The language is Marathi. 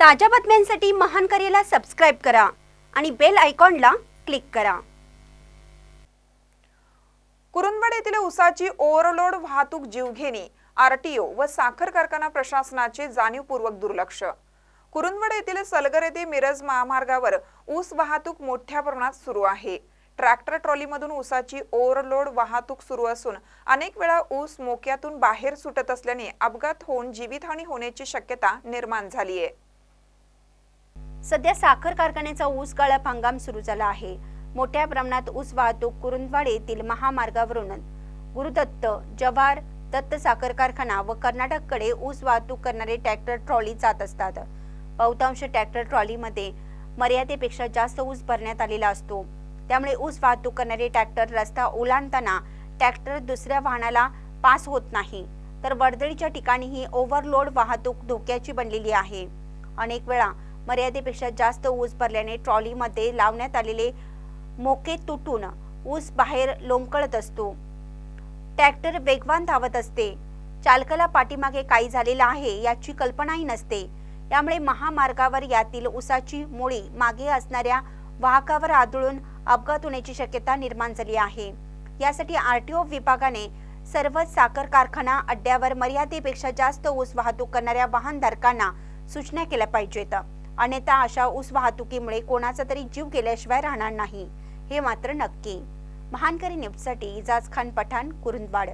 ताज्या बातम्यांसाठी महान करेला सबस्क्राईब करा आणि बेल आयकॉनला क्लिक करा. कुरुंदवाड येथील उसाची ओव्हरलोड वाहतूक जीवघेणी आरटीओ व साखर कारखाना प्रशासनाचे जाणीवपूर्वक दुर्लक्ष. कुरुंदवाड येथील सलगर येथे मिरज महामार्गावर ऊस वाहतूक मोठ्या प्रमाणात सुरू आहे. ट्रॅक्टर ट्रॉलीमधून ऊसाची ओव्हरलोड वाहतूक सुरू असून अनेक वेळा ऊस मोक्यातून बाहेर सुटत असल्याने अपघात होऊन जीवितहानी होण्याची शक्यता निर्माण झाली आहे सध्या साखर कारखान्याचा ऊस गाळप हंगाम सुरू झाला आहे. मोठ्या प्रमाणात ऊस वाहतूक कुरुंदवाड येथील महामार्गावरून गुरुदत्त जव्हार दत्त साखर कारखाना व कर्नाटककडे ऊस वाहतूक करणारे ट्रॅक्टर ट्रॉली जात असतात. बहुतांश ट्रॅक्टर ट्रॉलीमध्ये मर्यादेपेक्षा जास्त ऊस भरण्यात आलेला असतो. त्यामुळे ऊस वाहतूक करणारे ट्रॅक्टर रस्ता ओलांडताना ट्रॅक्टर दुसऱ्या वाहनाला पास होत नाही. तर वर्दळीच्या ठिकाणीही ओव्हरलोड वाहतूक धोक्याची बनलेली आहे. अनेक वेळा मर्यादेपेक्षा जास्त ऊस भरल्याने ट्रॉलीमध्ये लावण्यात आलेले मोके तुटून ऊस बाहेर लोंबकळत असतो. ट्रॅक्टर वेगवान धावत असते. चालकाला पाठीमागे काही झालेलं आहे याची कल्पनाही नसते. यामुळे महामार्गावर यातील ऊसाची मुळी मागे असणाऱ्या वाहकावर आदळून अपघात होण्याची शक्यता निर्माण झाली आहे. यासाठी आरटीओ विभागाने सर्वच साखर कारखाना अड्ड्यावर मर्यादेपेक्षा जास्त ऊस वाहतूक करणाऱ्या वाहनधारकांना सूचना केल्या पाहिजेत. अन्यथा अशा ऊस वाहतुकीमुळे कोणाचा तरी जीव गेल्याशिवाय राहणार नाही. हे मात्र नक्की. महानकरी न्यूजसाठी इजाज खान पठाण कुरुंदवाड.